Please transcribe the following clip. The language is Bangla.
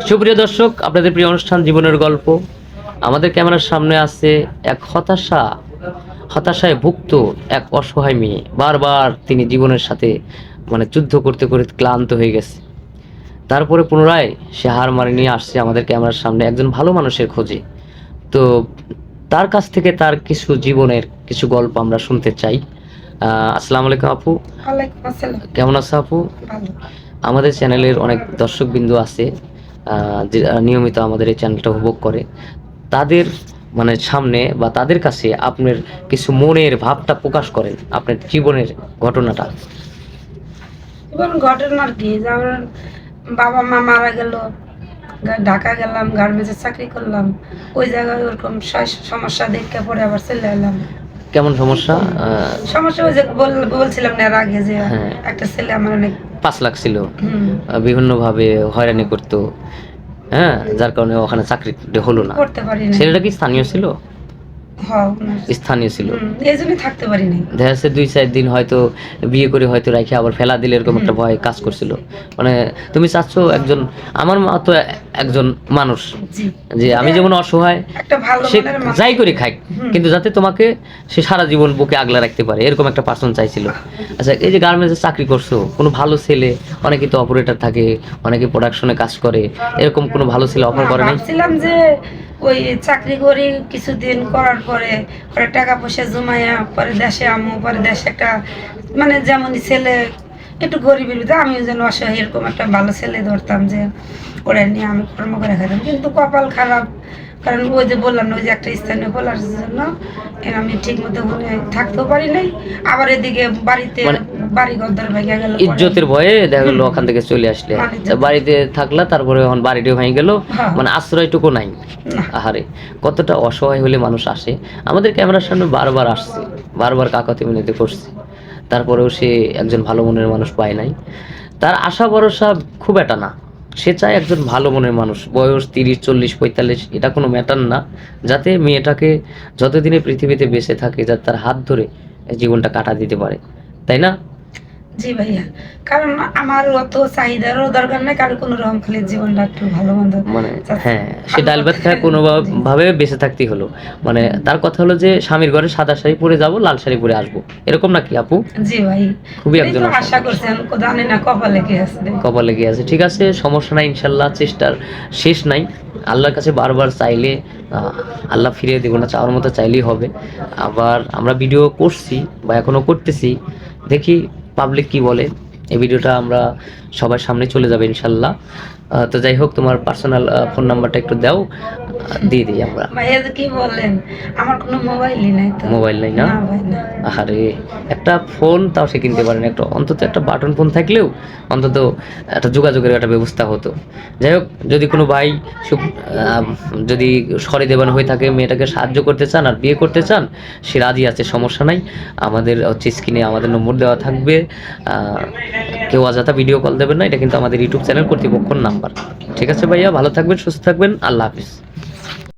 সুপ্রিয় দর্শক আপনাদের প্রিয় অনুষ্ঠান জীবনের গল্প। আমাদের ক্যামেরার সামনে আছে এক হতাশা হতাশায় ভুক্ত এক অসহায় মেয়ে। বারবার তিনি জীবনের সাথে মানে যুদ্ধ করতে করতে ক্লান্ত হয়ে গেছে। তারপরে পুনরায় সে হার মারে নিয়ে আসছে আমাদের ক্যামেরার সামনে একজন ভালো মানুষের খোঁজে। তো তার কাছ থেকে তার কিছু জীবনের কিছু গল্প আমরা শুনতে চাই। আসসালামু আলাইকুম আপু। কেমন আছো আপু? আমাদের চ্যানেলের অনেক দর্শকবিন্দু আছে। নিয়মিত আমাদের এই চ্যানেলটা উপভোগ করে। তাদের মানে সামনে বা তাদের কাছে আপনার কিছু মনের ভাবটা প্রকাশ করেন, আপনার জীবনের ঘটনাটা। জীবন ঘটনার কি? যেমন বাবা মা মারা গেল ঢাকা গেলাম, গার্মেন্টসে চাকরি করলাম, ওই জায়গায় ওরকম সমস্যা দেখে পরে আবার চলে এলাম। কেমন সমস্যা? আহ, সমস্যা যে বলছিলাম না আগে যে হ্যাঁ। একটা ছেলে আমার অনেক পাঁচ লাখ ছিল। বিভিন্ন ভাবে বিভিন্নভাবে হয়রানি করতো। হ্যাঁ যার কারণে ওখানে চাকরি হলো না। করতে পারি ছেলেটা কি স্থানীয় ছিল। স্থানীয় ছিল। থাকতে পারি দেখা যাচ্ছে দুই চার দিন হয়তো বিয়ে করে হয়তো রাখে আবার ফেলা দিলে এরকম একটা ভয় কাজ করছিল। মানে তুমি চাচ্ছ একজন আমার মা তো একজন মানুষ। যে আমি যেমন অসহায় সে যাই করে খাই কিন্তু যাতে তোমাকে সে সারা জীবন বুকে আগলা রাখতে পারে এরকম একটা পার্সন চাইছিল। আচ্ছা এই যে গার্মেন্টসে চাকরি করছ কোনো ভালো ছেলে অনেকে তো অপারেটর থাকে অনেকে প্রোডাকশনে কাজ করে এরকম কোনো ভালো ছেলে অফার করে না যে ওই চাকরি করি কিছুদিন করার পরে পরে টাকা পয়সা জমাইয়া পরে দেশে আমু পরে দেশে একটা মানে যেমন ছেলে, একটু গরিবের ভিতরে আমিও যেন অসহায়, এরকম একটা ভালো ছেলে ধরতাম যে ওরা নিয়ে আমি কর্ম করে খাইতাম। কিন্তু কপাল খারাপ, কারণ ওই যে বললাম ওই যে একটা স্থানীয় বলার জন্য আমি ঠিক মতো থাকতেও পারি নাই। আবার এদিকে বাড়িতে ইজ্জতের ভয়ে দেখা গেলো ওখান থেকে চলে আসলে। বাড়িতে। থাকলা তারপরে এখন বাড়িটাও ভেঙে গেল। হ্যাঁ। মানে আশ্রয়টুকু নাই। আহারে কতটা অসহায় হলে মানুষ আসে। আমাদের ক্যামেরার সামনে বারবার আসছে। বারবার কাকতি মিনতি করছে। তারপরেও সে একজন ভালো মনের মানুষ পায় নাই। তার আশা ভরসা খুব একটা না। সে চায় একজন ভালো মনের মানুষ। বয়স তিরিশ চল্লিশ পঁয়তাল্লিশ এটা কোনো ম্যাটার না। যাতে মেয়েটাকে যতদিনে পৃথিবীতে বেঁচে থাকে যাতে তার হাত ধরে জীবনটা কাটা দিতে পারে। তাই না? জি ভাইয়া কারণ আমার অত চাহিদারও দরকার নেই কারণ কোনো রকম খালি জীবনটা একটু ভালো মন্দ। মানে হ্যাঁ সে ডাল ভাত খায় কোনো ভাবে বেঁচে থাকতেই হলো। মানে তার কথা হলো যে স্বামীর ঘরে সাদা শাড়ি পরে যাব লাল শাড়ি পরে আসব। এরকম নাকি আপু? জি ভাই খুবই একজন আশা আশা করছেন কো জানি না কপালে কি আছে। কপালে গিয়ে আছে ঠিক আছে সমস্যা নাই ইনশাল্লাহ চেষ্টার শেষ নাই। আল্লাহর কাছে বারবার চাইলে আল্লাহ ফিরিয়ে দেবো না চাওয়ার মতো চাইলেই হবে। আবার আমরা ভিডিও করছি বা এখনও করতেছি দেখি পাবলিক কি বলে? এই ভিডিওটা আমরা সবার সামনে চলে যাবে ইনশাল্লাহ। তো যাই হোক তোমার পার্সোনাল ফোন নাম্বারটা একটু দাও দিয়ে দিই আমরা। কি বলেন আমার কোনো মোবাইলই নাই তো। মোবাইল নাই না? আরে একটা ফোন তাও সে কিনতে পারে না। একটা অন্তত একটা বাটন ফোন থাকলেও অন্তত একটা যোগাযোগের একটা ব্যবস্থা হতো। যাই হোক যদি কোনো ভাই যদি সরে দেবান হয়ে থাকে মেয়েটাকে সাহায্য করতে চান আর বিয়ে করতে চান সে রাজি আছে সমস্যা নাই। আমাদের হচ্ছে স্ক্রিনে আমাদের নম্বর দেওয়া থাকবে। কেউ অযথা ভিডিও কল দেবেন না, এটা কিন্তু আমাদের ইউটিউব চ্যানেল কর্তৃপক্ষর নাম্বার ঠিক আছে ভাইয়া, ভালো থাকবেন, সুস্থ থাকবেন, আল্লাহ হাফিজ।